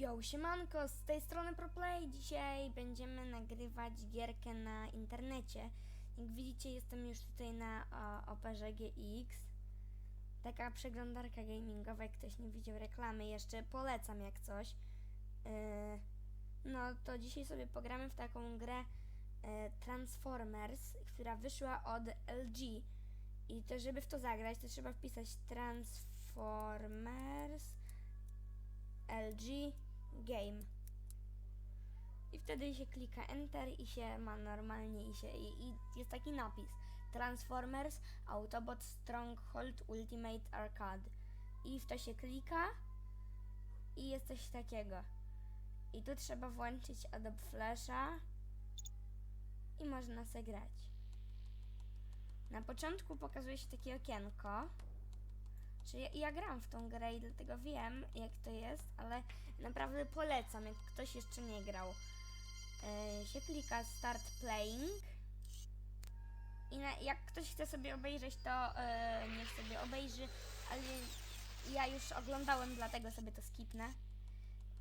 Yo, siemanko, z tej strony ProPlay. Dzisiaj będziemy nagrywać gierkę na internecie. Jak widzicie, jestem już tutaj na o, Operze GX. Taka przeglądarka gamingowa, jak ktoś nie widział reklamy, jeszcze polecam jak coś. Yy, no to dzisiaj sobie pogramy w taką grę yy, Transformers, która wyszła od LG. I to, żeby w to zagrać, to trzeba wpisać Transformers LG Game. I wtedy się klika Enter i się ma normalnie i się i, i jest taki napis Transformers Autobot Stronghold Ultimate Arcade. I w to się klika i jest coś takiego. I tu trzeba włączyć Adobe Flasha i można se grać. Na początku pokazuje się takie okienko. Ja, ja gram w tą grę i dlatego wiem, jak to jest, ale naprawdę polecam, jak ktoś jeszcze nie grał. Yy, się klika Start Playing. I na, jak ktoś chce sobie obejrzeć, to yy, niech sobie obejrzy, ale ja już oglądałem, dlatego sobie to skipnę.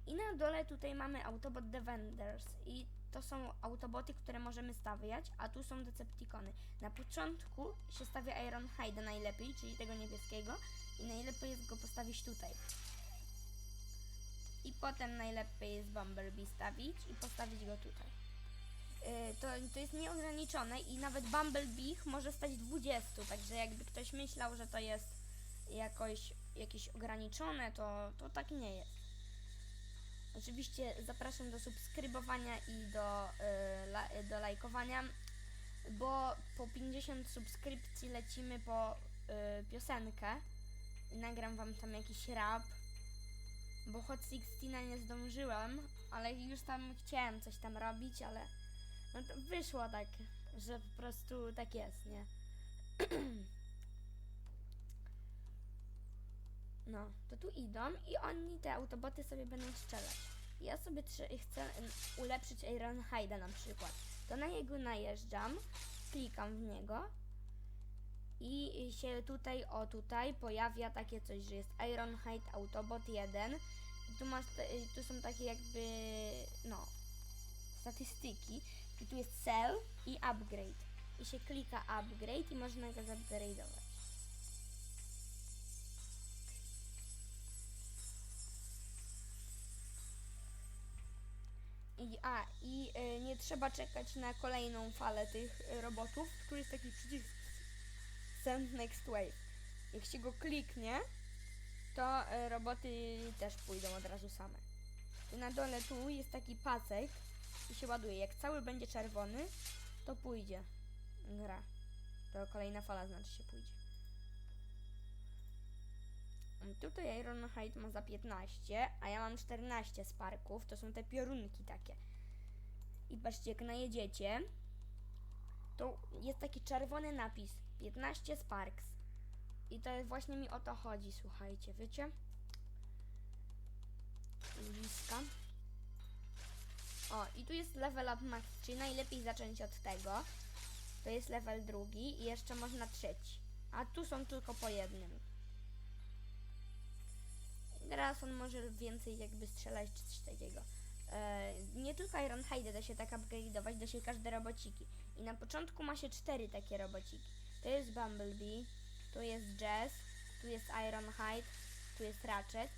I na dole tutaj mamy Autobot Defenders i to są autoboty, które możemy stawiać, a tu są Decepticony. Na początku się stawia Ironhide'a najlepiej, czyli tego niebieskiego i najlepiej jest go postawić tutaj. I potem najlepiej jest Bumblebee stawić i postawić go tutaj. Yy, to, to jest nieograniczone i nawet Bumblebee może stać 20, także jakby ktoś myślał, że to jest jakoś jakieś ograniczone, to, to tak nie jest. Oczywiście zapraszam do subskrybowania i do, y, do lajkowania, bo po 50 subskrypcji lecimy po y, piosenkę. Nagram wam tam jakiś rap, bo Hot 16 nie zdążyłem, ale już tam chciałem coś tam robić, ale no to wyszło tak, że po prostu tak jest, nie? No, to tu idą i oni, te autoboty sobie będą strzelać. Ja sobie chcę ulepszyć Ironhide'a na przykład. To na niego najeżdżam, klikam w niego i się tutaj, o tutaj pojawia takie coś, że jest Ironhide Autobot 1 i tu masz, te, tu są takie jakby, no, statystyki. I tu jest cell i upgrade. I się klika upgrade i można go zupgrade'ować. I, a, i y, nie trzeba czekać na kolejną falę tych y, robotów, tu jest taki przycisk Send Next Wave. Jak się go kliknie, to y, roboty też pójdą od razu same. I na dole tu jest taki pasek i się ładuje. Jak cały będzie czerwony, to pójdzie gra. To kolejna fala znaczy się pójdzie. Tutaj Ironhide ma za 15, a ja mam 14 sparków. To są te piorunki takie. I patrzcie, jak najedziecie, to jest taki czerwony napis 15 Sparks. I to jest właśnie mi o to chodzi, słuchajcie, wiecie? Bliska. O, i tu jest level up max, czyli najlepiej zacząć od tego. To jest level drugi i jeszcze można trzeci. A tu są tylko po jednym. Teraz on może więcej jakby strzelać czy coś takiego. E, nie tylko Ironhide da się tak upgrade'ować, da się każde robociki. I na początku ma się cztery takie robociki. To jest Bumblebee, tu jest Jazz, tu jest Ironhide, tu jest Ratchet.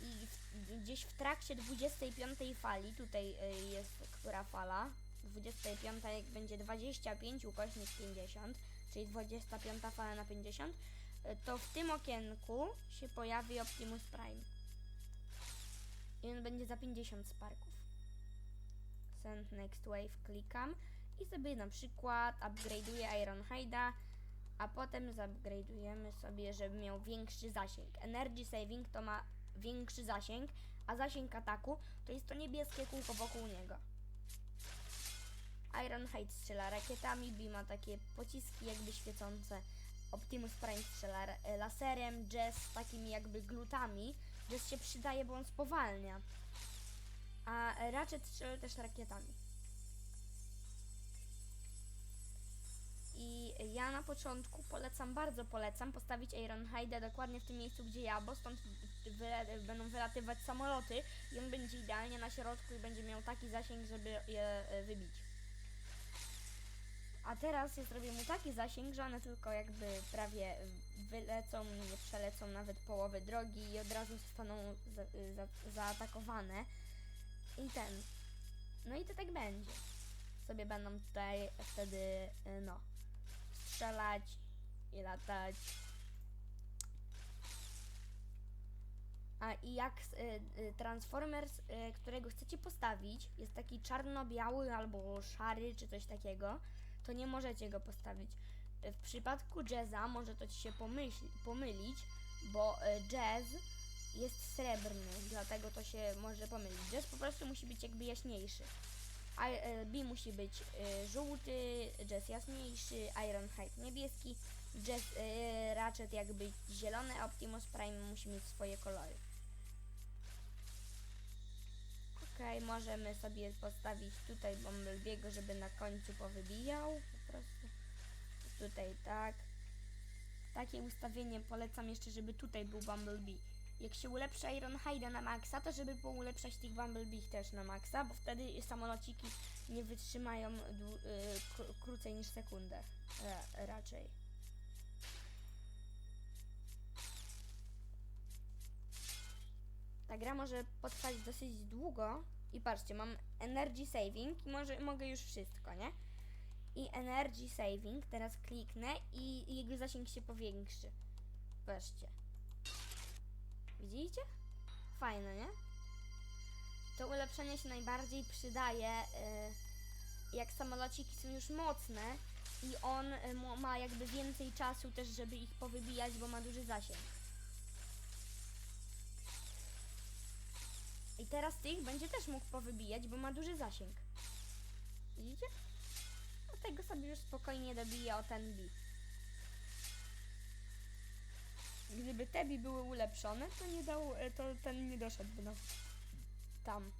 I w, gdzieś w trakcie 25 fali, tutaj y, jest która fala, 25 jak będzie 25 ukośnik 50, czyli 25 fala na 50, y, to w tym okienku się pojawi Optimus Prime. I on będzie za 50 sparków. Send next wave klikam i sobie na przykład upgrade'uję Ironhide'a, a potem zupgrade'ujemy sobie, żeby miał większy zasięg. Energy saving to ma większy zasięg, a zasięg ataku to jest to niebieskie kółko wokół niego. Ironhide strzela rakietami, Bee ma takie pociski jakby świecące. Optimus Prime strzela e, laserem, Jazz takimi jakby glutami. Jazz się przydaje, bo on spowalnia. A Ratchet strzela też rakietami. I ja na początku polecam, bardzo polecam postawić Ironhide dokładnie w tym miejscu, gdzie ja, bo stąd będą wylatywać samoloty i on będzie idealnie na środku i będzie miał taki zasięg, żeby je e, wybić. A teraz ja zrobię mu taki zasięg, że one tylko jakby prawie wylecą, nie przelecą nawet połowy drogi i od razu zostaną za, za, zaatakowane. I ten. No i to tak będzie. Sobie będą tutaj wtedy, y, no, strzelać i latać. A i jak y, y, Transformers, y, którego chcecie postawić, jest taki czarno-biały albo szary czy coś takiego, to nie możecie go postawić. W przypadku Jazza może to ci się pomyśl, pomylić, bo y, Jazz jest srebrny, dlatego to się może pomylić. Jazz po prostu musi być jakby jaśniejszy. E, B musi być e, żółty, Jazz jaśniejszy, Ironhide niebieski, Jazz e, Ratchet jakby zielony, Optimus Prime musi mieć swoje kolory. Okej, możemy sobie postawić tutaj Bumblebee'ego, żeby na końcu powybijał. Po prostu tutaj tak. Takie ustawienie polecam jeszcze, żeby tutaj był Bumblebee. Jak się ulepsza Ironhide na maksa, to żeby poulepszać tych Bumblebee też na maksa, bo wtedy samolociki nie wytrzymają y, kró- krócej niż sekundę. Ra- raczej. Ta gra może potrwać dosyć długo. I patrzcie, mam Energy Saving i może, mogę już wszystko, nie? I Energy Saving, teraz kliknę i jego zasięg się powiększy. Patrzcie. Widzicie? Fajne, nie? To ulepszenie się najbardziej przydaje, y, jak samolociki są już mocne i on y, mo- ma jakby więcej czasu też, żeby ich powybijać, bo ma duży zasięg. I teraz tych będzie też mógł powybijać, bo ma duży zasięg. Widzicie? A tego sobie już spokojnie dobije o ten bi. Gdyby te bi były ulepszone, to nie dał, e, to ten nie doszedłby nawet tam.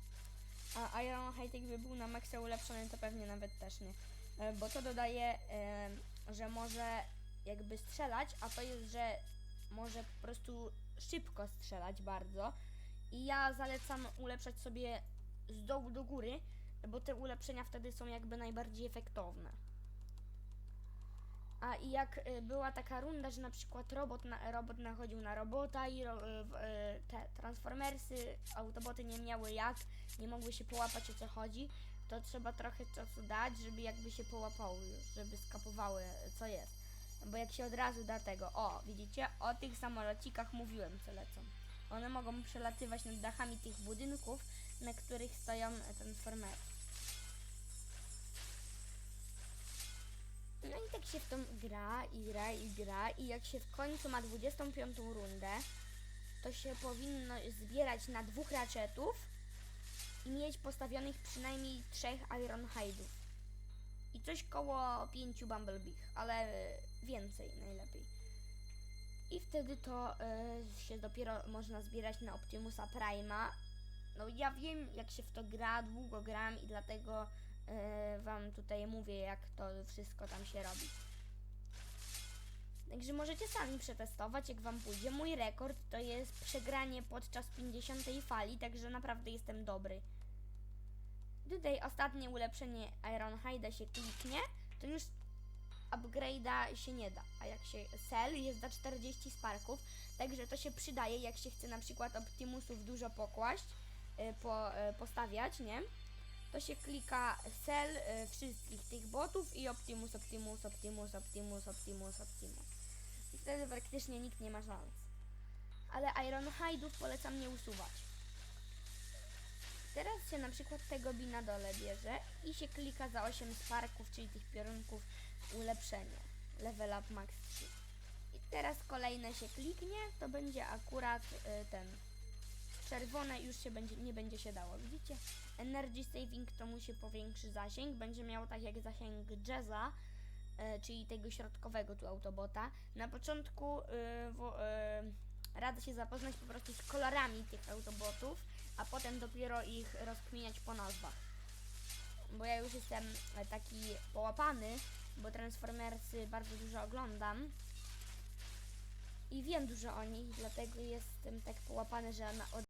A Ironhide jakby był na maksa ulepszony, to pewnie nawet też nie. E, Bo to dodaje, e, że może jakby strzelać, a to jest, że może po prostu szybko strzelać bardzo. I ja zalecam ulepszać sobie z dołu do góry, bo te ulepszenia wtedy są jakby najbardziej efektowne. A i jak y, była taka runda, że na przykład robot, na, robot nachodził na robota i ro, y, y, te transformersy, autoboty nie miały jak, nie mogły się połapać o co chodzi, to trzeba trochę czasu dać, żeby jakby się połapały już, żeby skapowały co jest. Bo jak się od razu da tego, o widzicie, o tych samolocikach mówiłem co lecą. One mogą przelatywać nad dachami tych budynków, na których stoją e, tak się w tą gra i gra i gra i jak się w końcu ma 25 rundę, to się powinno zbierać na dwóch ratchetów i mieć postawionych przynajmniej trzech Ironhide'ów. I coś koło pięciu Bumblebee'ch, ale więcej najlepiej. I wtedy to e, się dopiero można zbierać na Optimusa Prime'a. No ja wiem jak się w to gra, długo gram i dlatego wam tutaj mówię jak to wszystko tam się robi. Także możecie sami przetestować jak wam pójdzie. Mój rekord to jest przegranie podczas 50 fali, także naprawdę jestem dobry. Tutaj ostatnie ulepszenie Ironhide'a się kliknie, to już upgrade'a się nie da. A jak się sell jest za 40 sparków, także to się przydaje, jak się chce na przykład Optimusów dużo pokłaść, y, po, y, postawiać, nie? To się klika sell y, wszystkich tych botów i Optimus, Optimus, Optimus, Optimus, Optimus, Optimus. I wtedy praktycznie nikt nie ma szans. Ale Ironhide'ów polecam nie usuwać. Teraz się na przykład tego bi na dole bierze i się klika za 8 sparków, czyli tych piorunków ulepszenie. Level up max 3. I teraz kolejne się kliknie, to będzie akurat y, ten czerwone już się będzie, nie będzie się dało, widzicie? Energy saving to mu się powiększy zasięg, będzie miał tak jak zasięg Jazza, y, czyli tego środkowego tu autobota. Na początku y, radzę się zapoznać po prostu z kolorami tych autobotów, a potem dopiero ich rozkminiać po nazwach. Bo ja już jestem e, taki połapany, bo Transformersy bardzo dużo oglądam. I wiem dużo o nich, dlatego jestem tak połapany, że na, od